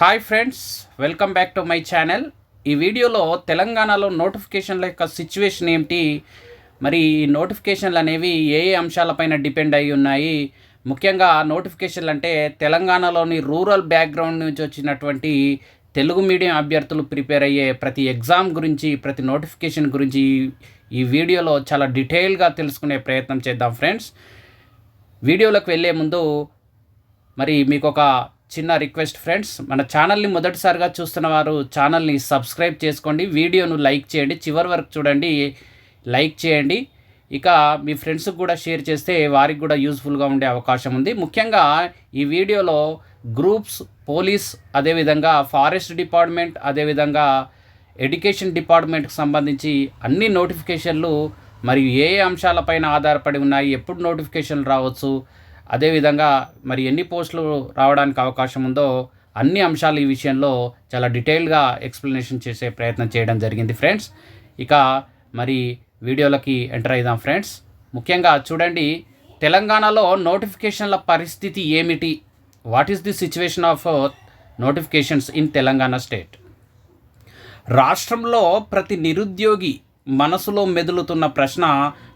Hi friends welcome back to my channel ఈ వీడియోలో తెలంగాణలో నోటిఫికేషన్ల యొక్క సిచ్యువేషన్ ఏమిటి? మరి ఈ నోటిఫికేషన్లు అనేవి ఏ ఏ అంశాలపైన డిపెండ్ అయి ఉన్నాయి? ముఖ్యంగా నోటిఫికేషన్లు అంటే తెలంగాణలోని రూరల్ బ్యాక్గ్రౌండ్ నుంచి వచ్చినటువంటి తెలుగు మీడియం అభ్యర్థులు ప్రిపేర్ అయ్యే ప్రతి ఎగ్జామ్ గురించి ప్రతి నోటిఫికేషన్ గురించి ఈ వీడియోలో చాలా డీటెయిల్గా తెలుసుకునే ప్రయత్నం చేద్దాం ఫ్రెండ్స్ వీడియోలోకి వెళ్ళే ముందు మరి మీకు ఒక చిన్న రిక్వెస్ట్ ఫ్రెండ్స్ మన ఛానల్ని మొదటిసారిగా చూస్తున్న వారు ఛానల్ని సబ్స్క్రైబ్ చేసుకోండి వీడియోను లైక్ చేయండి చివరి వరకు చూడండి లైక్ చేయండి. ఇక మీ ఫ్రెండ్స్కి కూడా షేర్ చేస్తే వారికి కూడా యూస్ఫుల్గా ఉండే అవకాశం ఉంది. ముఖ్యంగా ఈ వీడియోలో గ్రూప్స్ పోలీస్ అదేవిధంగా ఫారెస్ట్ డిపార్ట్మెంట్ అదేవిధంగా ఎడ్యుకేషన్ డిపార్ట్మెంట్కి సంబంధించి అన్ని నోటిఫికేషన్లు మరియు ఏ ఏ అంశాలపైన ఆధారపడి ఉన్నాయి ఎప్పుడు నోటిఫికేషన్లు రావచ్చు అదేవిధంగా మరి ఎన్ని పోస్టులు రావడానికి అవకాశం ఉందో అన్ని అంశాలు ఈ విషయంలో చాలా డీటెయిల్గా ఎక్స్ప్లెనేషన్ చేసే ప్రయత్నం చేయడం జరిగింది ఫ్రెండ్స్. ఇక మరి వీడియోలకి ఎంటర్ అయిదాం ఫ్రెండ్స్. ముఖ్యంగా చూడండి తెలంగాణలో నోటిఫికేషన్ల పరిస్థితి ఏమిటి? What is the situation of notifications in Telangana state రాష్ట్రంలో ప్రతి నిరుద్యోగి మనసులో మెదులుతున్న ప్రశ్న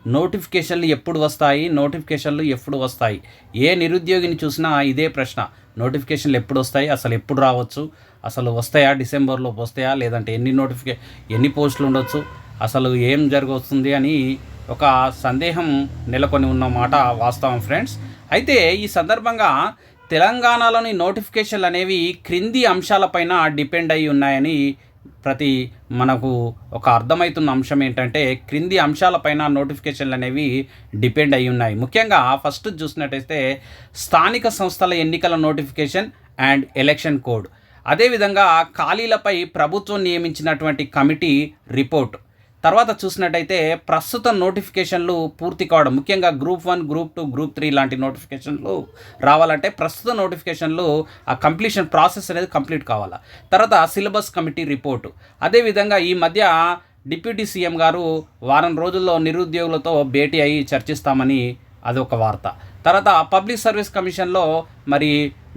నోటిఫికేషన్లు ఎప్పుడు వస్తాయి? నోటిఫికేషన్లు ఎప్పుడు వస్తాయి? ఏ నిరుద్యోగిని చూసినా ఇదే ప్రశ్న. నోటిఫికేషన్లు ఎప్పుడు వస్తాయి? అసలు ఎప్పుడు రావచ్చు? అసలు వస్తాయా? డిసెంబర్లో వస్తాయా? లేదంటే ఎన్ని నోటిఫికే ఎన్ని పోస్టులు ఉండొచ్చు? అసలు ఏం జరగవస్తుంది అని ఒక సందేహం నెలకొని ఉన్న మాట వాస్తవం ఫ్రెండ్స్. అయితే ఈ సందర్భంగా తెలంగాణలోని నోటిఫికేషన్లు అనేవి క్రింది అంశాలపైన డిపెండ్ అయి ఉన్నాయని ప్రతి మనకు ఒక అర్థమవుతున్న అంశం ఏంటంటే క్రింది అంశాలపైన నోటిఫికేషన్లు అనేవి డిపెండ్ అయి ఉన్నాయి. ముఖ్యంగా ఫస్ట్ చూసినట్టయితే స్థానిక సంస్థల ఎన్నికల నోటిఫికేషన్ అండ్ ఎలక్షన్ కోడ్. అదేవిధంగా ఖాళీలపై ప్రభుత్వం నియమించినటువంటి కమిటీ రిపోర్ట్. తర్వాత చూసినట్టయితే ప్రస్తుత నోటిఫికేషన్లు పూర్తి కావడం ముఖ్యంగా group one group two group three లాంటి నోటిఫికేషన్లు రావాలంటే ప్రస్తుత నోటిఫికేషన్లు ఆ కంప్లీషన్ ప్రాసెస్ అనేది కంప్లీట్ కావాలా? తర్వాత సిలబస్ కమిటీ రిపోర్టు. అదేవిధంగా ఈ మధ్య డిప్యూటీ సీఎం గారు వారం రోజుల్లో నిరుద్యోగులతో భేటీ అయ్యి చర్చిస్తామని అదొక వార్త. తర్వాత పబ్లిక్ సర్వీస్ కమిషన్లో మరి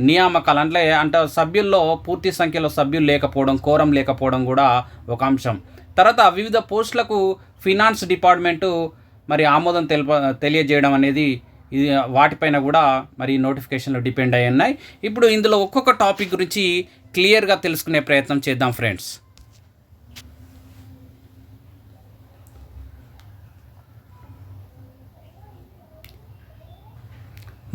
నియామకాలు అంటే అంటే సభ్యుల్లో పూర్తి సంఖ్యలో సభ్యులు లేకపోవడం కోరం లేకపోవడం కూడా ఒక అంశం. తర్వాత వివిధ పోస్టులకు ఫినాన్స్ డిపార్ట్మెంటు మరి ఆమోదం తెలుప తెలియజేయడం అనేది ఇది వాటిపైన కూడా మరి నోటిఫికేషన్లు డిపెండ్ అయి ఉన్నాయి. ఇప్పుడు ఇందులో ఒక్కొక్క టాపిక్ గురించి క్లియర్గా తెలుసుకునే ప్రయత్నం చేద్దాం ఫ్రెండ్స్.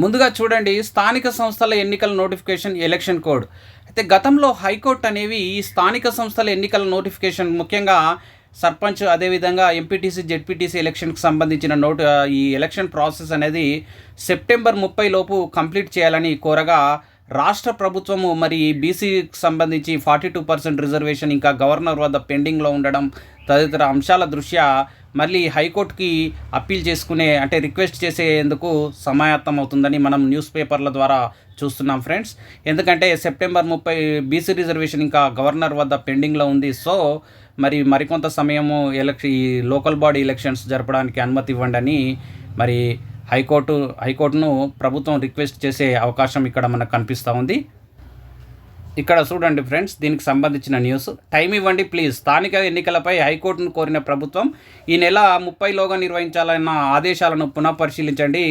ముందుగా చూడండి స్థానిక సంస్థల ఎన్నికల నోటిఫికేషన్ ఎలక్షన్ కోడ్. అయితే గతంలో హైకోర్టు అనేవి ఈ స్థానిక సంస్థల ఎన్నికల నోటిఫికేషన్ ముఖ్యంగా సర్పంచ్ అదేవిధంగా ఎంపీటీసీ జెడ్పీటీసీ ఎలక్షన్కి సంబంధించిన నోటు ఈ ఎలక్షన్ ప్రాసెస్ అనేది సెప్టెంబర్ ముప్పై లోపు కంప్లీట్ చేయాలని కోరగా రాష్ట్ర ప్రభుత్వము మరి బీసీకి సంబంధించి ఫార్టీ టూ పర్సెంట్ రిజర్వేషన్ ఇంకా గవర్నర్ వద్ద పెండింగ్లో ఉండడం తదితర అంశాల దృష్ట్యా మళ్ళీ హైకోర్టుకి అప్పీల్ చేసుకునే అంటే రిక్వెస్ట్ చేసేందుకు సమాయత్తం అవుతుందని మనం న్యూస్ పేపర్ల ద్వారా చూస్తున్నాం ఫ్రెండ్స్. ఎందుకంటే సెప్టెంబర్ ముప్పై బీసీ రిజర్వేషన్ ఇంకా గవర్నర్ వద్ద పెండింగ్లో ఉంది. సో మరి మరికొంత సమయము ఎలక్షన్ ఈ లోకల్ బాడీ ఎలక్షన్స్ జరపడానికి అనుమతి ఇవ్వండి అని మరి హైకోర్టు హైకోర్టును ప్రభుత్వం రిక్వెస్ట్ చేసే అవకాశం ఇక్కడ మనకు కనిపిస్తూ ఉంది. ఇక్కడ చూడండి ఫ్రెండ్స్ దీనికి సంబంధించిన న్యూస్. టైం ఇవ్వండి ప్లీజ్. స్థానిక ఎన్నికలపై హైకోర్టును కోరిన ప్రభుత్వం ఈ నెల ముప్పైలోగా నిర్వహించాలన్న ఆదేశాలను పునఃపరిశీలించండి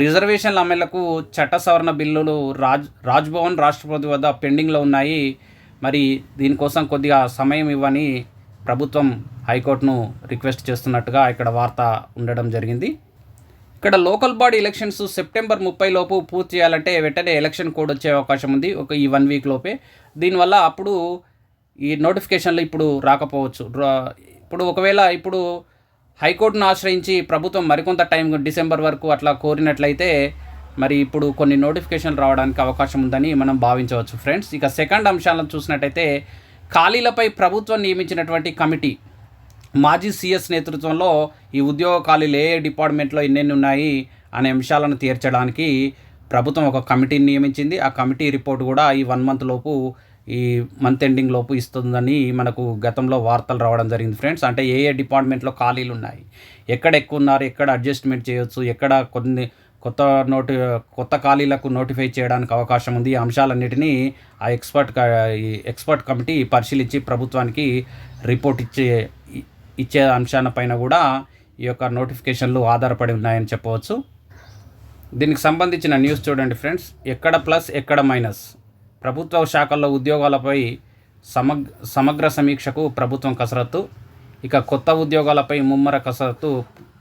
రిజర్వేషన్ల అమలుకు చట్ట సవరణ బిల్లులు రాజ్ రాజ్భవన్ రాష్ట్రపతి వద్ద పెండింగ్లో ఉన్నాయి. మరి దీనికోసం కొద్దిగా సమయం ఇవ్వని ప్రభుత్వం హైకోర్టును రిక్వెస్ట్ చేస్తున్నట్టుగా ఇక్కడ వార్త ఉండడం జరిగింది. ఇక్కడ లోకల్ బాడీ ఎలక్షన్స్ సెప్టెంబర్ ముప్పై లోపు పూర్తి చేయాలంటే వెంటనే ఎలక్షన్ కోడ్ వచ్చే అవకాశం ఉంది ఒక ఈ వన్ వీక్ లోపే. దీనివల్ల అప్పుడు ఈ నోటిఫికేషన్లు ఇప్పుడు రాకపోవచ్చు. ఇప్పుడు ఒకవేళ ఇప్పుడు హైకోర్టును ఆశ్రయించి ప్రభుత్వం మరికొంత టైం డిసెంబర్ వరకు అట్లా కోరినట్లయితే మరి ఇప్పుడు కొన్ని నోటిఫికేషన్లు రావడానికి అవకాశం ఉందని మనం భావించవచ్చు. ఫ్రెండ్స్ ఇక సెకండ్ అంశాలను చూసినట్టయితే ఖాళీలపై ప్రభుత్వం నియమించినటువంటి కమిటీ మాజీ సీఎస్ నేతృత్వంలో ఈ ఉద్యోగ ఖాళీలు ఏ డిపార్ట్మెంట్లో ఎన్నెన్ని ఉన్నాయి అనే అంశాలను తీర్చడానికి ప్రభుత్వం ఒక కమిటీని నియమించింది. ఆ కమిటీ రిపోర్ట్ కూడా ఈ వన్ మంత్ లోపు ఈ మంత్ ఎండింగ్ లోపు ఇస్తుందని మనకు గతంలో వార్తలు రావడం జరిగింది ఫ్రెండ్స్. అంటే ఏ ఏ డిపార్ట్మెంట్లో ఖాళీలు ఉన్నాయి? ఎక్కడ ఎక్కువ ఉన్నారు? ఎక్కడ అడ్జస్ట్మెంట్ చేయొచ్చు? ఎక్కడ కొన్ని కొత్త నోటి కొత్త ఖాళీలకు నోటిఫై చేయడానికి అవకాశం ఉంది? ఈ అంశాలన్నిటినీ ఆ ఎక్స్పర్ట్ ఈ ఎక్స్పర్ట్ కమిటీ పరిశీలించి ప్రభుత్వానికి రిపోర్ట్ ఇచ్చే ఇచ్చే అంశాలపైన కూడా ఈ యొక్క నోటిఫికేషన్లు ఆధారపడి ఉన్నాయని చెప్పవచ్చు. దీనికి సంబంధించిన న్యూస్ చూడండి ఫ్రెండ్స్. ఎక్కడ ప్లస్ ఎక్కడ మైనస్? ప్రభుత్వ శాఖల్లో ఉద్యోగాలపై సమగ్ సమగ్ర సమీక్షకు ప్రభుత్వం కసరత్తు. ఇక కొత్త ఉద్యోగాలపై ముమ్మర కసరత్తు.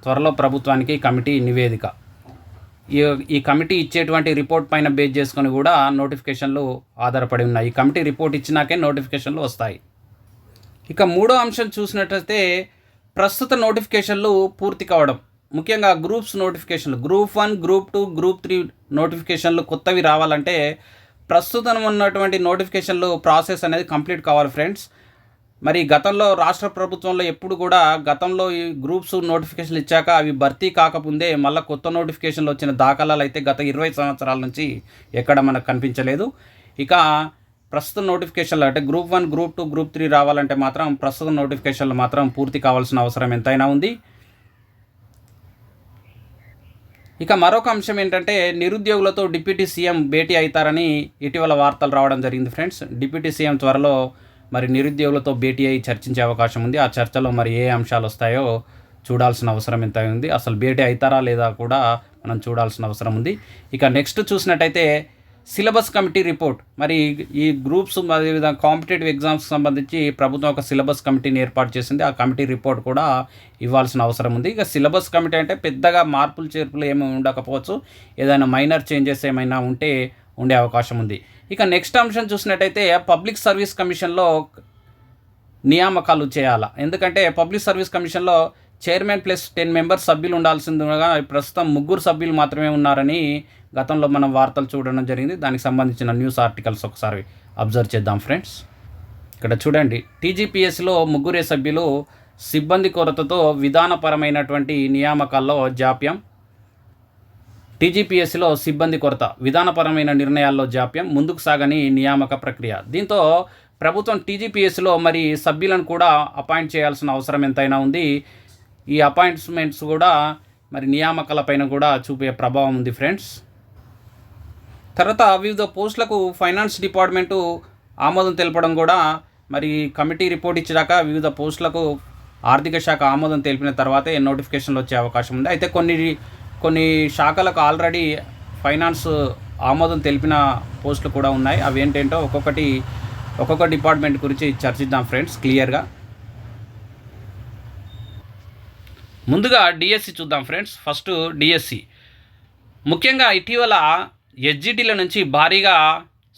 త్వరలో ప్రభుత్వానికి కమిటీ నివేదిక. ఈ ఈ కమిటీ ఇచ్చేటువంటి రిపోర్ట్ పైన బేస్ చేసుకొని కూడా నోటిఫికేషన్లు ఆధారపడి ఉన్నాయి. ఈ కమిటీ రిపోర్ట్ ఇచ్చినాకే నోటిఫికేషన్లు వస్తాయి. ఇక మూడో అంశం చూసినట్లయితే ప్రస్తుత నోటిఫికేషన్లు పూర్తి కావడం. ముఖ్యంగా గ్రూప్స్ నోటిఫికేషన్లు. Group one group two group three నోటిఫికేషన్లు కొత్తవి రావాలంటే ప్రస్తుతం ఉన్నటువంటి నోటిఫికేషన్లు ప్రాసెస్ అనేది కంప్లీట్ కావాలి ఫ్రెండ్స్. మరి గతంలో రాష్ట్ర ప్రభుత్వంలో ఎప్పుడు కూడా గతంలో ఈ గ్రూప్స్ నోటిఫికేషన్లు ఇచ్చాక అవి భర్తీ కాకముందే మళ్ళీ కొత్త నోటిఫికేషన్లు వచ్చిన దాఖలాలు అయితే గత ఇరవై సంవత్సరాల నుంచి ఎక్కడ మనకు కనిపించలేదు. ఇక ప్రస్తుత నోటిఫికేషన్లు అంటే group one group two group three రావాలంటే మాత్రం ప్రస్తుత నోటిఫికేషన్లు మాత్రం పూర్తి కావాల్సిన అవసరం ఎంతైనా ఉంది. ఇక మరొక అంశం ఏంటంటే నిరుద్యోగులతో డిప్యూటీ సీఎం భేటీ అవుతారని ఇటీవల వార్తలు రావడం జరిగింది ఫ్రెండ్స్. డిప్యూటీ సీఎం త్వరలో మరి నిరుద్యోగులతో భేటీ అయి చర్చించే అవకాశం ఉంది. ఆ చర్చలో మరి ఏ అంశాలు వస్తాయో చూడాల్సిన అవసరం ఎంత ఉంది. అసలు భేటీ అవుతారా లేదా కూడా మనం చూడాల్సిన అవసరం ఉంది. ఇక నెక్స్ట్ చూసినట్టయితే సిలబస్ కమిటీ రిపోర్ట్. మరి ఈ గ్రూప్స్ అదేవిధంగా కాంపిటేటివ్ ఎగ్జామ్స్ సంబంధించి ప్రభుత్వం ఒక సిలబస్ కమిటీని ఏర్పాటు చేసింది. ఆ కమిటీ రిపోర్ట్ కూడా ఇవ్వాల్సిన అవసరం ఉంది. ఇక సిలబస్ కమిటీ అంటే పెద్దగా మార్పులు చేర్పులు ఏమి ఉండకపోవచ్చు. ఏదైనా మైనర్ చేంజెస్ ఏమైనా ఉంటే ఉండే అవకాశం ఉంది. ఇక నెక్స్ట్ అంశం చూసినట్టయితే పబ్లిక్ సర్వీస్ కమిషన్లో నియామకాలు చేయాలా? ఎందుకంటే పబ్లిక్ సర్వీస్ కమిషన్లో చైర్మన్ ప్లస్ టెన్ మెంబర్స్ సభ్యులు ఉండాల్సిందిగా ప్రస్తుతం ముగ్గురు సభ్యులు మాత్రమే ఉన్నారని గతంలో మనం వార్తలు చూడడం జరిగింది. దానికి సంబంధించిన న్యూస్ ఆర్టికల్స్ ఒకసారి అబ్జర్వ్ చేద్దాం ఫ్రెండ్స్. ఇక్కడ చూడండి టీజీపీఎస్లో ముగ్గురే సభ్యులు సిబ్బంది కొరతతో విధానపరమైనటువంటి నియామకాల్లో జాప్యం. టీజీపీఎస్సీలో సిబ్బంది కొరత విధానపరమైన నిర్ణయాల్లో జాప్యం ముందుకు సాగని నియామక ప్రక్రియ. దీంతో ప్రభుత్వం టీజీపీఎస్లో మరి సభ్యులను కూడా అపాయింట్ చేయాల్సిన అవసరం ఎంతైనా ఉంది. ఈ అపాయింట్మెంట్స్ కూడా మరి నియామకాలపైన కూడా చూపే ప్రభావం ఉంది ఫ్రెండ్స్. తర్వాత వివిధ పోస్టులకు ఫైనాన్స్ డిపార్ట్మెంటు ఆమోదం తెలపడం కూడా మరి కమిటీ రిపోర్ట్ ఇచ్చాక వివిధ పోస్టులకు ఆర్థిక శాఖ ఆమోదం తెలిపిన తర్వాతే నోటిఫికేషన్లు వచ్చే అవకాశం ఉంది. అయితే కొన్ని కొన్ని శాఖలకు ఆల్రెడీ ఫైనాన్స్ ఆమోదం తెలిపిన పోస్టులు కూడా ఉన్నాయి. అవి ఏంటంటో ఒక్కొక్కటి ఒక్కొక్క డిపార్ట్మెంట్ గురించి చర్చిద్దాం ఫ్రెండ్స్ క్లియర్గా. ముందుగా డిఎస్సి చూద్దాం ఫ్రెండ్స్. ఫస్ట్ డిఎస్సి ముఖ్యంగా ఇటీవల ఎస్జిటిల నుంచి భారీగా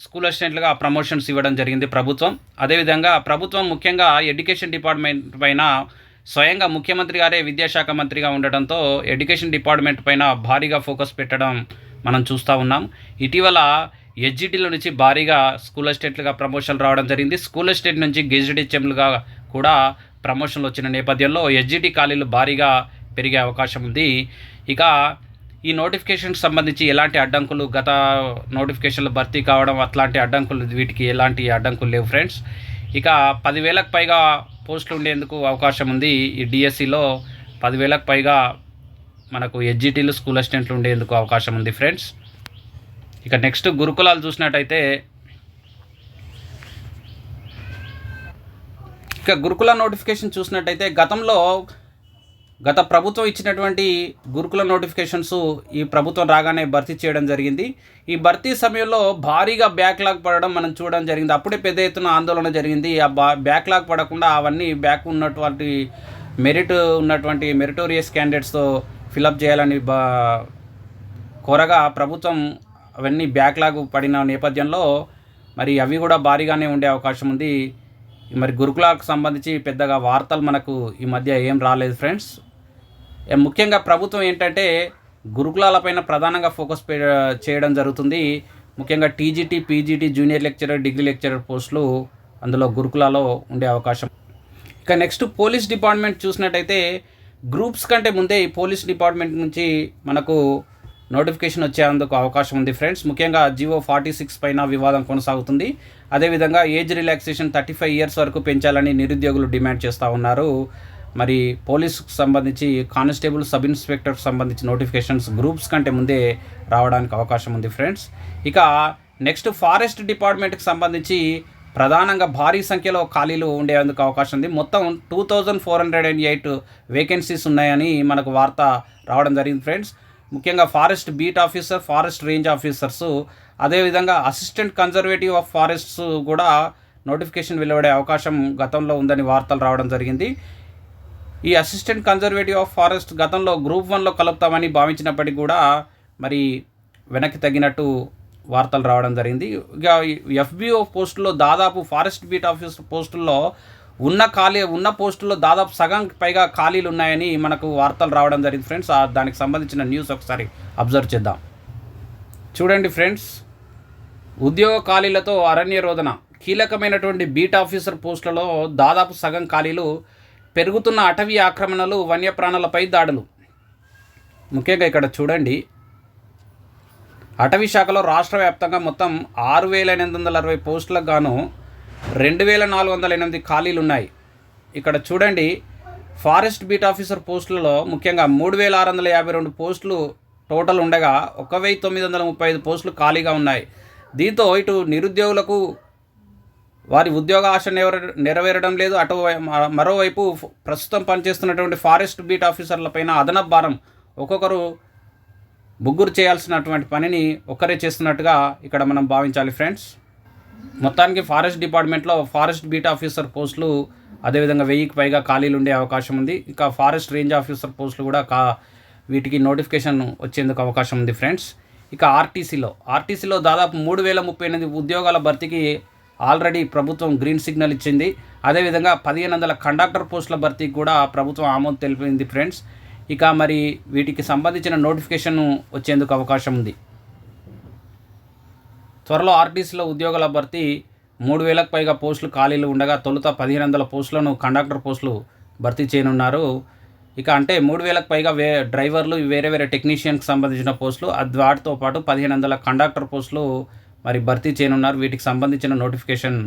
స్కూల్ అసిస్టెంట్లుగా ప్రమోషన్స్ ఇవ్వడం జరిగింది ప్రభుత్వం. అదేవిధంగా ప్రభుత్వం ముఖ్యంగా ఎడ్యుకేషన్ డిపార్ట్మెంట్ పైన స్వయంగా ముఖ్యమంత్రి గారే విద్యాశాఖ మంత్రిగా ఉండటంతో ఎడ్యుకేషన్ డిపార్ట్మెంట్ పైన భారీగా ఫోకస్ పెట్టడం మనం చూస్తూ ఉన్నాం. ఇటీవల ఎస్జిటిల నుంచి భారీగా స్కూల్ అసిస్టెంట్లుగా ప్రమోషన్ రావడం జరిగింది. స్కూల్ అసిస్టెంట్ నుంచి గెజిటెడ్ హెచ్ఎంలుగా కూడా ప్రమోషన్లు వచ్చిన నేపథ్యంలో ఎస్జిటి ఖాళీలు భారీగా పెరిగే అవకాశం ఉంది. ఇక ఈ నోటిఫికేషన్కి సంబంధించి ఎలాంటి అడ్డంకులు గత నోటిఫికేషన్లు భర్తీ కావడం అట్లాంటి అడ్డంకులు వీటికి ఎలాంటి అడ్డంకులు లేవు ఫ్రెండ్స్. ఇక పదివేలకు పైగా పోస్టులు ఉండేందుకు అవకాశం ఉంది. ఈ డిఎస్సిలో పదివేలకు పైగా మనకు ఎస్జిటీలు స్కూల్ అసిస్టెంట్లు ఉండేందుకు అవకాశం ఉంది ఫ్రెండ్స్. ఇక నెక్స్ట్ గురుకులాలు చూసినట్టయితే ఇక గురుకుల నోటిఫికేషన్ చూసినట్టయితే గతంలో గత ప్రభుత్వం ఇచ్చినటువంటి గురుకుల నోటిఫికేషన్స్ ఈ ప్రభుత్వం రాగానే భర్తీ చేయడం జరిగింది. ఈ భర్తీ సమయంలో భారీగా బ్యాక్లాగ్ పడడం మనం చూడడం జరిగింది. అప్పుడే పెద్ద ఎత్తున ఆందోళన జరిగింది. ఆ బా బ్యాక్లాగ్ పడకుండా అవన్నీ బ్యాక్ ఉన్నటువంటి మెరిట్ ఉన్నటువంటి మెరిటోరియస్ క్యాండిడేట్స్తో ఫిలప్ చేయాలని బా కోరగా ప్రభుత్వం అవన్నీ బ్యాక్లాగ్ పడిన నేపథ్యంలో మరి అవి కూడా భారీగానే ఉండే అవకాశం ఉంది. మరి గురుకులాకు సంబంధించి పెద్దగా వార్తలు మనకు ఈ మధ్య ఏం రాలేదు ఫ్రెండ్స్. ముఖ్యంగా ప్రభుత్వం ఏంటంటే గురుకులాలపైన ప్రధానంగా ఫోకస్ చేయడం జరుగుతుంది. ముఖ్యంగా TGT PGT junior lecturer degree lecturer పోస్టులు అందులో గురుకులాలో ఉండే అవకాశం. ఇక నెక్స్ట్ పోలీస్ డిపార్ట్మెంట్ చూసినట్టయితే గ్రూప్స్ కంటే ముందే ఈ పోలీస్ డిపార్ట్మెంట్ నుంచి మనకు నోటిఫికేషన్ వచ్చేందుకు అవకాశం ఉంది ఫ్రెండ్స్. ముఖ్యంగా జివో ఫార్టీ సిక్స్ పైన వివాదం కొనసాగుతుంది. అదేవిధంగా age relaxation thirty five years వరకు పెంచాలని నిరుద్యోగులు డిమాండ్ చేస్తూ ఉన్నారు. మరి పోలీసుకు సంబంధించి కానిస్టేబుల్ సబ్ ఇన్స్పెక్టర్కి సంబంధించి నోటిఫికేషన్స్ గ్రూప్స్ కంటే ముందే రావడానికి అవకాశం ఉంది ఫ్రెండ్స్. ఇక నెక్స్ట్ ఫారెస్ట్ డిపార్ట్మెంట్కి సంబంధించి ప్రధానంగా భారీ సంఖ్యలో ఖాళీలు ఉండేందుకు అవకాశం ఉంది. మొత్తం two thousand four hundred and eight vacancies ఉన్నాయని మనకు వార్త రావడం జరిగింది ఫ్రెండ్స్. ముఖ్యంగా forest beat officer forest range officers. అదేవిధంగా అసిస్టెంట్ కన్జర్వేటివ్ ఆఫ్ ఫారెస్ట్స్ కూడా నోటిఫికేషన్ వెలువడే అవకాశం గతంలో ఉందని వార్తలు రావడం జరిగింది. ఈ అసిస్టెంట్ కన్జర్వేటివ్ ఆఫ్ ఫారెస్ట్ గతంలో గ్రూప్ వన్లో కలుపుతామని భావించినప్పటికీ కూడా మరి వెనక్కి తగ్గినట్టు వార్తలు రావడం జరిగింది. ఇక ఎఫ్బిఓ పోస్టులో దాదాపు ఫారెస్ట్ బీట్ ఆఫీసర్ పోస్టుల్లో ఉన్న ఖాళీ ఉన్న పోస్టుల్లో దాదాపు సగం పైగా ఖాళీలు ఉన్నాయని మనకు వార్తలు రావడం జరిగింది ఫ్రెండ్స్. ఆ దానికి సంబంధించిన న్యూస్ ఒకసారి అబ్జర్వ్ చేద్దాం. చూడండి ఫ్రెండ్స్ ఉద్యోగ ఖాళీలతో అరణ్య రోదన కీలకమైనటువంటి బీట్ ఆఫీసర్ పోస్టులలో దాదాపు సగం ఖాళీలు పెరుగుతున్న అటవీ ఆక్రమణలు వన్యప్రాణులపై దాడులు. ముఖ్యంగా ఇక్కడ చూడండి అటవీ శాఖలో రాష్ట్ర వ్యాప్తంగా మొత్తం ఆరు వేల ఎనిమిది వందల అరవై పోస్టులకు గాను రెండు వేల నాలుగు వందల ఎనిమిది ఖాళీలు ఉన్నాయి ఇక్కడ చూడండి ఫారెస్ట్ బీట్ ఆఫీసర్ పోస్టులలో ముఖ్యంగా మూడు వేల ఆరు వందల యాభై రెండు పోస్టులు టోటల్ ఉండగా ఒక వెయ్యి తొమ్మిది వందల ముప్పై ఐదు పోస్టులు ఖాళీగా ఉన్నాయి. దీంతో ఇటు నిరుద్యోగులకు వారి ఉద్యోగ ఆశ నెరవేరడం లేదు. అటు మరోవైపు ప్రస్తుతం పనిచేస్తున్నటువంటి ఫారెస్ట్ బీట్ ఆఫీసర్లపైన అదనపు భారం ఒక్కొక్కరు ముగ్గురు చేయాల్సినటువంటి పనిని ఒక్కరే చేస్తున్నట్టుగా ఇక్కడ మనం భావించాలి ఫ్రెండ్స్. మొత్తానికి ఫారెస్ట్ డిపార్ట్మెంట్లో ఫారెస్ట్ బీట్ ఆఫీసర్ పోస్టులు అదేవిధంగా వెయ్యికి పైగా ఖాళీలు ఉండే అవకాశం ఉంది. ఇంకా ఫారెస్ట్ రేంజ్ ఆఫీసర్ పోస్టులు కూడా కా వీటికి నోటిఫికేషన్ వచ్చేందుకు అవకాశం ఉంది ఫ్రెండ్స్. ఇక ఆర్టీసీలో ఆర్టీసీలో దాదాపు మూడు వేల ముప్పై ఎనిమిది ఉద్యోగాల భర్తీకి ఆల్రెడీ ప్రభుత్వం గ్రీన్ సిగ్నల్ ఇచ్చింది. అదేవిధంగా పదిహేను వందల కండక్టర్ పోస్టుల భర్తీకి కూడా ప్రభుత్వం ఆమోదం తెలిపింది ఫ్రెండ్స్. ఇక మరి వీటికి సంబంధించిన నోటిఫికేషన్ వచ్చేందుకు అవకాశం ఉంది. త్వరలో ఆర్టీసీలో ఉద్యోగాల భర్తీ మూడు వేలకు పైగా పోస్టులు ఖాళీలు ఉండగా తొలుత పదిహేను వందల పోస్టులను కండక్టర్ పోస్టులు భర్తీ చేయనున్నారు. ఇక అంటే మూడు వేలకు పైగా వే డ్రైవర్లు వేరే వేరే టెక్నీషియన్కి సంబంధించిన పోస్టులు అది వాటితో పాటు పదిహేను వందల కండక్టర్ పోస్టులు మరి భర్తీ చేయనున్నారు. వీటికి సంబంధించిన నోటిఫికేషన్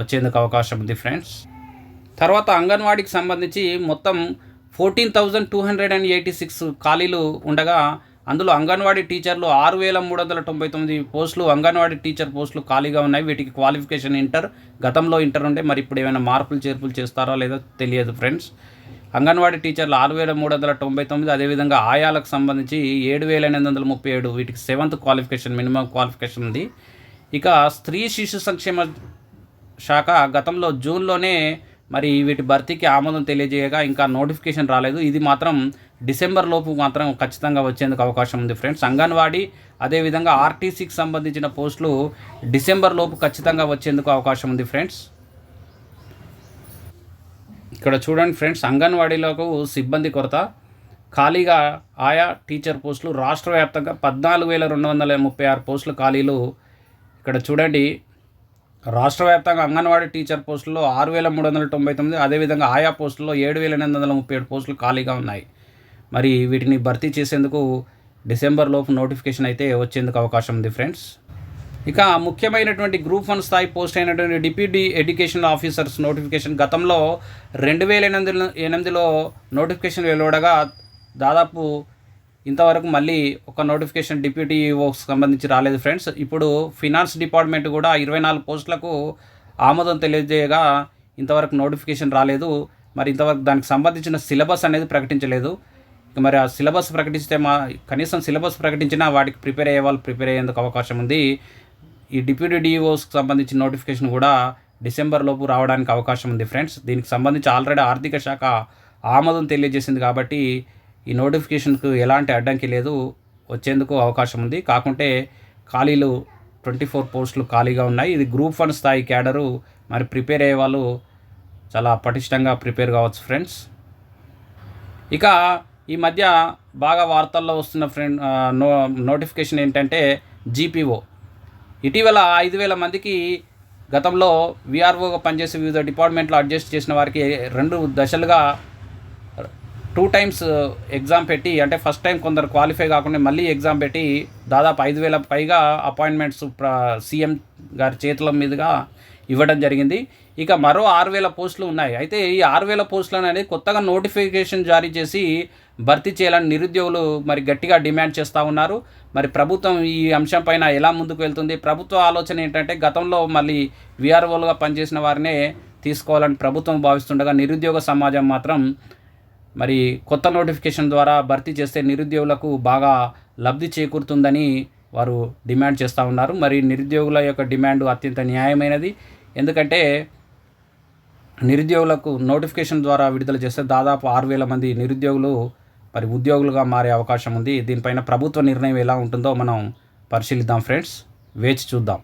వచ్చేందుకు అవకాశం ఉంది ఫ్రెండ్స్. తర్వాత అంగన్వాడీకి సంబంధించి మొత్తం fourteen thousand two hundred and eighty six ఖాళీలు ఉండగా అందులో అంగన్వాడీ టీచర్లు ఆరు వేల మూడు వందల తొంభై తొమ్మిది పోస్టులు అంగన్వాడీ టీచర్ పోస్టులు ఖాళీగా ఉన్నాయి. వీటికి క్వాలిఫికేషన్ ఇంటర్ గతంలో ఇంటర్ ఉండే మరి ఇప్పుడు ఏమైనా మార్పులు చేర్పులు చేస్తారో లేదో తెలియదు ఫ్రెండ్స్. అంగన్వాడీ టీచర్లు ఆరు వేల మూడు వందల తొంభై తొమ్మిది అదేవిధంగా ఆయాలకు సంబంధించి ఏడు వేల ఎనిమిది వందల ముప్పై ఏడు వీటికి సెవెంత్ క్వాలిఫికేషన్ మినిమం క్వాలిఫికేషన్ ఉంది. ఇక స్త్రీ శిశు సంక్షేమ శాఖ గతంలో జూన్లోనే మరి వీటి భర్తీకి ఆమోదం తెలియజేయగా ఇంకా నోటిఫికేషన్ రాలేదు. ఇది మాత్రం డిసెంబర్ లోపు మాత్రం ఖచ్చితంగా వచ్చేందుకు అవకాశం ఉంది ఫ్రెండ్స్. అంగన్వాడీ అదేవిధంగా ఆర్టీసీకి సంబంధించిన పోస్టులు డిసెంబర్ లోపు ఖచ్చితంగా వచ్చేందుకు అవకాశం ఉంది ఫ్రెండ్స్. ఇక్కడ చూడండి ఫ్రెండ్స్ అంగన్వాడీలకు సిబ్బంది కొరత. ఖాళీగా ఆయా టీచర్ పోస్టులు రాష్ట్ర వ్యాప్తంగా పద్నాలుగు వేల రెండు వందల ముప్పై ఆరు పోస్టులు ఖాళీలు. ఇక్కడ చూడండి రాష్ట్ర వ్యాప్తంగా అంగన్వాడీ టీచర్ పోస్టుల్లో ఆరు వేల మూడు వందల తొంభై తొమ్మిది అదేవిధంగా ఆయా పోస్టుల్లో ఏడు వేల ఎనిమిది వందల ముప్పై ఏడు పోస్టులు ఖాళీగా ఉన్నాయి. మరి వీటిని భర్తీ చేసేందుకు డిసెంబర్ లోపు నోటిఫికేషన్ అయితే వచ్చేందుకు అవకాశం ఉంది ఫ్రెండ్స్. ఇక ముఖ్యమైనటువంటి గ్రూప్ వన్ స్థాయి పోస్ట్ అయినటువంటి డిప్యూటీ ఎడ్యుకేషన్ ఆఫీసర్స్ నోటిఫికేషన్ గతంలో రెండు వేల ఎనిమిది ఎనిమిదిలో నోటిఫికేషన్ వెలువడగా దాదాపు ఇంతవరకు మళ్ళీ ఒక నోటిఫికేషన్ డిప్యూటీ వర్క్స్ సంబంధించి రాలేదు ఫ్రెండ్స్. ఇప్పుడు ఫినాన్స్ డిపార్ట్మెంట్ కూడా ఇరవై నాలుగు పోస్టులకు ఆమోదం తెలియజేయగా ఇంతవరకు నోటిఫికేషన్ రాలేదు. మరి ఇంతవరకు దానికి సంబంధించిన సిలబస్ అనేది ప్రకటించలేదు. మరి ఆ సిలబస్ ప్రకటిస్తే మా కనీసం సిలబస్ ప్రకటించినా వాటికి ప్రిపేర్ అయ్యే వాళ్ళు ప్రిపేర్ అయ్యేందుకు అవకాశం ఉంది. ఈ డిప్యూటీ డిఈఓస్కి సంబంధించిన నోటిఫికేషన్ కూడా డిసెంబర్ లోపు రావడానికి అవకాశం ఉంది ఫ్రెండ్స్. దీనికి సంబంధించి ఆల్రెడీ ఆర్థిక శాఖ ఆమోదం తెలియజేసింది కాబట్టి ఈ నోటిఫికేషన్కు ఎలాంటి అడ్డంకి లేదు. వచ్చేందుకు అవకాశం ఉంది. కాకుంటే ఖాళీలు ట్వంటీ ఫోర్ పోస్టులు ఖాళీగా ఉన్నాయి. ఇది గ్రూప్ వన్ స్థాయి క్యాడరు మరి ప్రిపేర్ అయ్యే వాళ్ళు చాలా పటిష్టంగా ప్రిపేర్ కావచ్చు ఫ్రెండ్స్. ఇక ఈ మధ్య బాగా వార్తల్లో వస్తున్న ఫ్రెండ్ నో నోటిఫికేషన్ ఏంటంటే జీపీఓ. ఇటీవల ఐదు వేల మందికి గతంలో విఆర్ఓగా పనిచేసే వివిధ డిపార్ట్మెంట్లో అడ్జస్ట్ చేసిన వారికి రెండు దశలుగా టూ టైమ్స్ ఎగ్జామ్ పెట్టి అంటే ఫస్ట్ టైం కొందరు క్వాలిఫై కాకుండా మళ్ళీ ఎగ్జామ్ పెట్టి దాదాపు ఐదు వేల పైగా అపాయింట్మెంట్స్ ప్ర సీఎం గారి చేతుల మీదుగా ఇవ్వడం జరిగింది. ఇక మరో ఆరు వేల పోస్టులు ఉన్నాయి. అయితే ఈ ఆరు వేల పోస్టులు అనేది కొత్తగా నోటిఫికేషన్ జారీ చేసి భర్తీ చేయాలని నిరుద్యోగులు మరి గట్టిగా డిమాండ్ చేస్తూ ఉన్నారు. మరి ప్రభుత్వం ఈ అంశం పైన ఎలా ముందుకు వెళ్తుంది? ప్రభుత్వ ఆలోచన ఏంటంటే గతంలో మళ్ళీ విఆర్ఓలుగా పనిచేసిన వారినే తీసుకోవాలని ప్రభుత్వం భావిస్తుండగా నిరుద్యోగ సమాజం మాత్రం మరి కొత్త నోటిఫికేషన్ ద్వారా భర్తీ చేస్తే నిరుద్యోగులకు బాగా లబ్ధి చేకూరుతుందని వారు డిమాండ్ చేస్తూ ఉన్నారు. మరి నిరుద్యోగుల యొక్క డిమాండ్ అత్యంత న్యాయమైనది. ఎందుకంటే నిరుద్యోగులకు నోటిఫికేషన్ ద్వారా విడుదల చేస్తే దాదాపు ఆరు వేల మంది నిరుద్యోగులు మరి ఉద్యోగులుగా మారే అవకాశం ఉంది. దీనిపైన ప్రభుత్వ నిర్ణయం ఎలా ఉంటుందో మనం పరిశీలిద్దాం ఫ్రెండ్స్. వేచి చూద్దాం.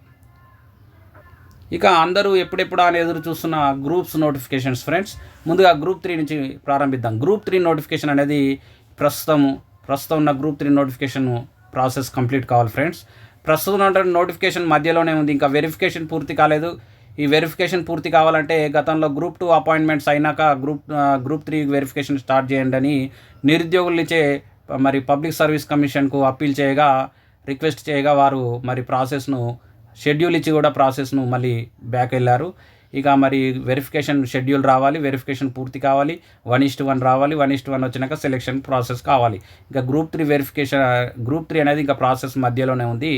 ఇక అందరూ ఎప్పుడెప్పుడు అని ఎదురు చూస్తున్న గ్రూప్స్ నోటిఫికేషన్స్ ఫ్రెండ్స్. ముందుగా గ్రూప్ త్రీ నుంచి ప్రారంభిద్దాం. గ్రూప్ త్రీ నోటిఫికేషన్ అనేది ప్రస్తుతం ప్రస్తుతం ఉన్న group three notification process complete కావాలి ఫ్రెండ్స్. ప్రస్తుతం ఉన్న నోటిఫికేషన్ మధ్యలోనే ఉంది. ఇంకా వెరిఫికేషన్ పూర్తి కాలేదు. ఈ వెరిఫికేషన్ పూర్తి కావాలంటే గతంలో గ్రూప్ టూ అపాయింట్మెంట్స్ అయినాక group group three verification start చేయండి అని నిరుద్యోగులనిచే మరి పబ్లిక్ సర్వీస్ కమిషన్కు అప్పీల్ చేయగా రిక్వెస్ట్ చేయగా వారు మరి ప్రాసెస్ను షెడ్యూల్ ఇచ్చి కూడా ప్రాసెస్ను మళ్ళీ బ్యాక్ వెళ్ళారు. ఇక మరి వెరిఫికేషన్ షెడ్యూల్ రావాలి వెరిఫికేషన్ పూర్తి కావాలి వన్ ఇస్ట్ వన్ రావాలి వన్ ఇస్ట్ వన్ వచ్చినాక సెలెక్షన్ ప్రాసెస్ కావాలి. ఇంకా group three verification group three అనేది ఇంకా ప్రాసెస్ మధ్యలోనే ఉంది.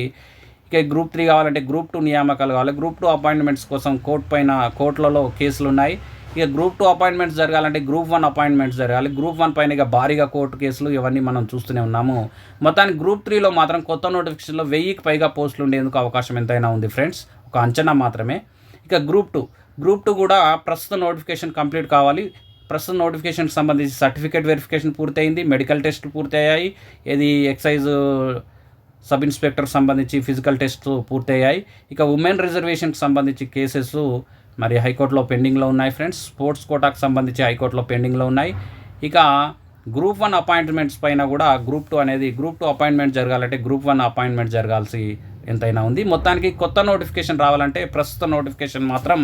గ్రూప్ త్రీ కావాలంటే గ్రూప్ టూ నియామకాలు కావాలి. గ్రూప్ టూ అపాయింట్మెంట్స్ కోసం కోర్టు పైన కోర్టులలో కేసులు ఉన్నాయి ఇక గ్రూప్ టూ అపాయింట్మెంట్స్ జరగాలంటే గ్రూప్ వన్ అపాయింట్మెంట్స్ జరగాలి. గ్రూప్ వన్ పైన ఇక భారీగా కోర్టు కేసులు ఇవన్నీ మనం చూస్తూనే ఉన్నాము. మొత్తానికి గ్రూప్ త్రీలో మాత్రం కొత్త నోటిఫికేషన్లో వెయ్యికి పైగా పోస్టులు ఉండేందుకు అవకాశం ఎంతైనా ఉంది ఫ్రెండ్స్ ఒక అంచనా మాత్రమే. ఇక గ్రూప్ టూ గ్రూప్ టూ కూడా ప్రస్తుత నోటిఫికేషన్ కంప్లీట్ కావాలి. ప్రస్తుత నోటిఫికేషన్కి సంబంధించి సర్టిఫికేట్ వెరిఫికేషన్ పూర్తయింది. మెడికల్ టెస్ట్ పూర్తయ్యాయి. ఇది ఎక్సైజ్ సబ్ ఇన్స్పెక్టర్ సంబంధించి ఫిజికల్ టెస్ట్ పూర్తయ్యాయి. ఇక ఉమెన్ రిజర్వేషన్కి సంబంధించి కేసెస్ మరి హైకోర్టులో పెండింగ్లో ఉన్నాయి ఫ్రెండ్స్. స్పోర్ట్స్ కోటాకు సంబంధించి హైకోర్టులో పెండింగ్లో ఉన్నాయి. ఇక గ్రూప్ వన్ అపాయింట్మెంట్స్ పైన కూడా గ్రూప్ టూ అనేది గ్రూప్ టూ అపాయింట్మెంట్ జరగాలంటే గ్రూప్ వన్ అపాయింట్మెంట్ జరగాల్సి ఎంతైనా ఉంది. మొత్తానికి కొత్త నోటిఫికేషన్ రావాలంటే ప్రస్తుత నోటిఫికేషన్ మాత్రం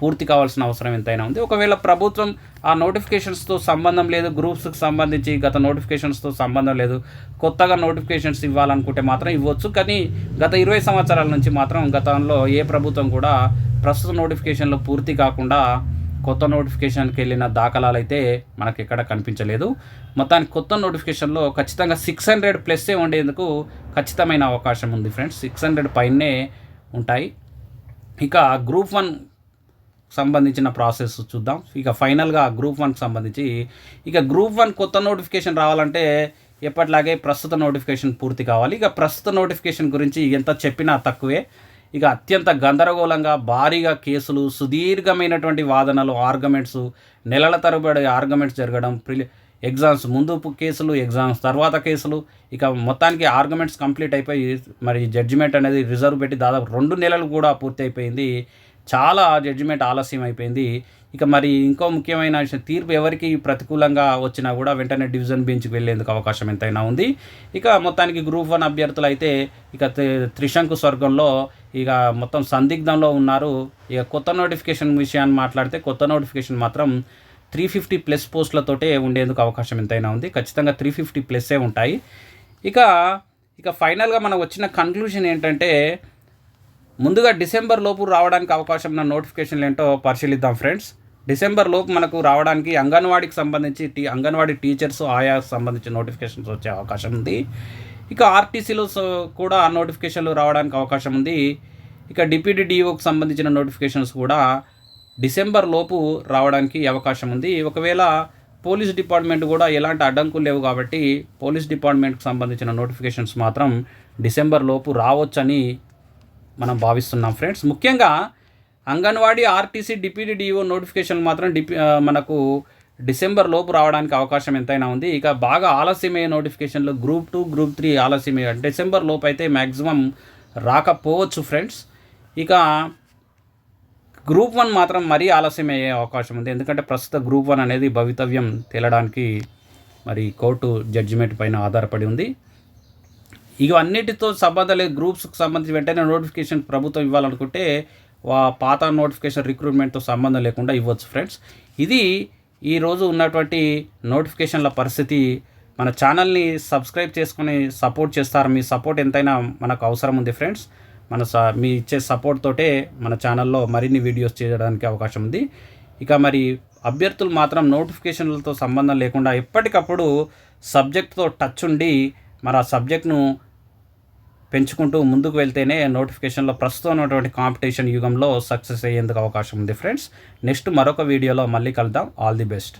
పూర్తి కావాల్సిన అవసరం ఎంతైనా ఉంది. ఒకవేళ ప్రభుత్వం ఆ నోటిఫికేషన్స్తో సంబంధం లేదు గ్రూప్స్కి సంబంధించి గత నోటిఫికేషన్స్తో సంబంధం లేదు కొత్తగా నోటిఫికేషన్స్ ఇవ్వాలనుకుంటే మాత్రం ఇవ్వచ్చు. కానీ గత ఇరవై సంవత్సరాల నుంచి మాత్రం గతంలో ఏ ప్రభుత్వం కూడా ప్రస్తుత నోటిఫికేషన్లో పూర్తి కాకుండా కొత్త నోటిఫికేషన్కి వెళ్ళిన దాఖలాలు అయితే మనకి ఎక్కడ కనిపించలేదు. మొత్తానికి కొత్త నోటిఫికేషన్లో ఖచ్చితంగా సిక్స్ హండ్రెడ్ ప్లస్సే ఉండేందుకు ఖచ్చితమైన అవకాశం ఉంది ఫ్రెండ్స్ సిక్స్ హండ్రెడ్ పైనే ఉంటాయి. ఇక గ్రూప్ వన్ సంబంధించిన ప్రాసెస్ చూద్దాం. ఇక ఫైనల్గా గ్రూప్ వన్కి సంబంధించి ఇక గ్రూప్ వన్ కొత్త నోటిఫికేషన్ రావాలంటే ఎప్పటిలాగే ప్రస్తుత నోటిఫికేషన్ పూర్తి కావాలి. ఇక ప్రస్తుత నోటిఫికేషన్ గురించి ఎంత చెప్పినా తక్కువే. ఇక అత్యంత గందరగోళంగా భారీగా కేసులు సుదీర్ఘమైనటువంటి వాదనలు ఆర్గ్యుమెంట్స్ నెలల తరబడి ఆర్గ్యుమెంట్స్ జరగడం ప్రిలి ఎగ్జామ్స్ ముందు కేసులు ఎగ్జామ్స్ తర్వాత కేసులు ఇక మొత్తానికి ఆర్గ్యుమెంట్స్ కంప్లీట్ అయిపోయి మరి జడ్జిమెంట్ అనేది రిజర్వ్ పెట్టి దాదాపు రెండు నెలలు కూడా పూర్తి అయిపోయింది చాలా జడ్జిమెంట్ ఆలస్యం అయిపోయింది. ఇక మరి ఇంకో ముఖ్యమైన విషయం తీర్పు ఎవరికి ప్రతికూలంగా వచ్చినా కూడా వెంటనే డివిజన్ బెంచ్కి వెళ్ళేందుకు అవకాశం ఎంతైనా ఉంది. ఇక మొత్తానికి గ్రూప్ వన్ అభ్యర్థులు అయితే ఇక త్రి- త్రిశంకు స్వర్గంలో ఇక మొత్తం సందిగ్ధంలో ఉన్నారు. ఇక కొత్త నోటిఫికేషన్ విషయాన్ని మాట్లాడితే కొత్త నోటిఫికేషన్ మాత్రం త్రీ ఫిఫ్టీ ప్లస్ పోస్టులతోటే ఉండేందుకు అవకాశం ఎంతైనా ఉంది. ఖచ్చితంగా త్రీ ఫిఫ్టీ ప్లస్సే ఉంటాయి. ఇక ఇక ఫైనల్గా మనం వచ్చిన కన్క్లూషన్ ఏంటంటే ముందుగా డిసెంబర్ లోపు రావడానికి అవకాశం ఉన్న నోటిఫికేషన్లు ఏంటో పరిశీలిద్దాం ఫ్రెండ్స్. డిసెంబర్ లోపు మనకు రావడానికి అంగన్వాడీకి సంబంధించి టీ అంగన్వాడీ టీచర్స్ ఆయా సంబంధించిన నోటిఫికేషన్స్ వచ్చే అవకాశం ఉంది. ఇక ఆర్టీసీలో కూడా నోటిఫికేషన్లు రావడానికి అవకాశం ఉంది. ఇక డిప్యూటీ డిఓకి సంబంధించిన నోటిఫికేషన్స్ కూడా డిసెంబర్ లోపు రావడానికి అవకాశం ఉంది. ఒకవేళ పోలీస్ డిపార్ట్మెంట్ కూడా ఎలాంటి అడ్డంకులు లేవు కాబట్టి పోలీస్ డిపార్ట్మెంట్కి సంబంధించిన నోటిఫికేషన్స్ మాత్రం డిసెంబర్ లోపు రావచ్చని మనం భావిస్తున్నాం ఫ్రెండ్స్ ముఖ్యంగా anganwadi RTC deputy DO notification మాత్రం డిపి మనకు డిసెంబర్ లోపు రావడానికి అవకాశం ఎంతైనా ఉంది. ఇక బాగా ఆలస్యమయ్యే నోటిఫికేషన్లు గ్రూప్ టూ గ్రూప్ త్రీ ఆలస్యమయ్యే డిసెంబర్ లోపు అయితే మ్యాక్సిమం రాకపోవచ్చు ఫ్రెండ్స్ ఇక గ్రూప్ వన్ మాత్రం మరీ ఆలస్యం అయ్యే అవకాశం ఉంది. ఎందుకంటే ప్రస్తుత గ్రూప్ వన్ అనేది భవితవ్యం తేలడానికి మరి కోర్టు జడ్జిమెంట్ పైన ఆధారపడి ఉంది. ఇవన్నిటితో సంబంధం లేదు. గ్రూప్స్కి సంబంధించి వెంటనే నోటిఫికేషన్ ప్రభుత్వం ఇవ్వాలనుకుంటే వా పాత నోటిఫికేషన్ రిక్రూట్మెంట్తో సంబంధం లేకుండా ఇవ్వచ్చు ఫ్రెండ్స్ ఇది ఈరోజు ఉన్నటువంటి నోటిఫికేషన్ల పరిస్థితి. మన ఛానల్ని సబ్స్క్రైబ్ చేసుకొని సపోర్ట్ చేస్తారు. మీ సపోర్ట్ ఎంతైనా మనకు అవసరం ఉంది ఫ్రెండ్స్ మన స మీ ఇచ్చే సపోర్ట్ తోటే మన ఛానల్లో మరిన్ని వీడియోస్ చేయడానికి అవకాశం ఉంది. ఇక మరి అభ్యర్థులు మాత్రం నోటిఫికేషన్లతో సంబంధం లేకుండా ఎప్పటికప్పుడు సబ్జెక్ట్తో టచ్ ఉండి మరి ఆ సబ్జెక్ట్ను పెంచుకుంటూ ముందుకు వెళ్తేనే నోటిఫికేషన్లో ప్రస్తుతం ఉన్నటువంటి కాంపిటీషన్ యుగంలో సక్సెస్ అయ్యేందుకు అవకాశం ఉంది ఫ్రెండ్స్. నెక్స్ట్ మరొక వీడియోలో మళ్ళీ కలుద్దాం. All the best.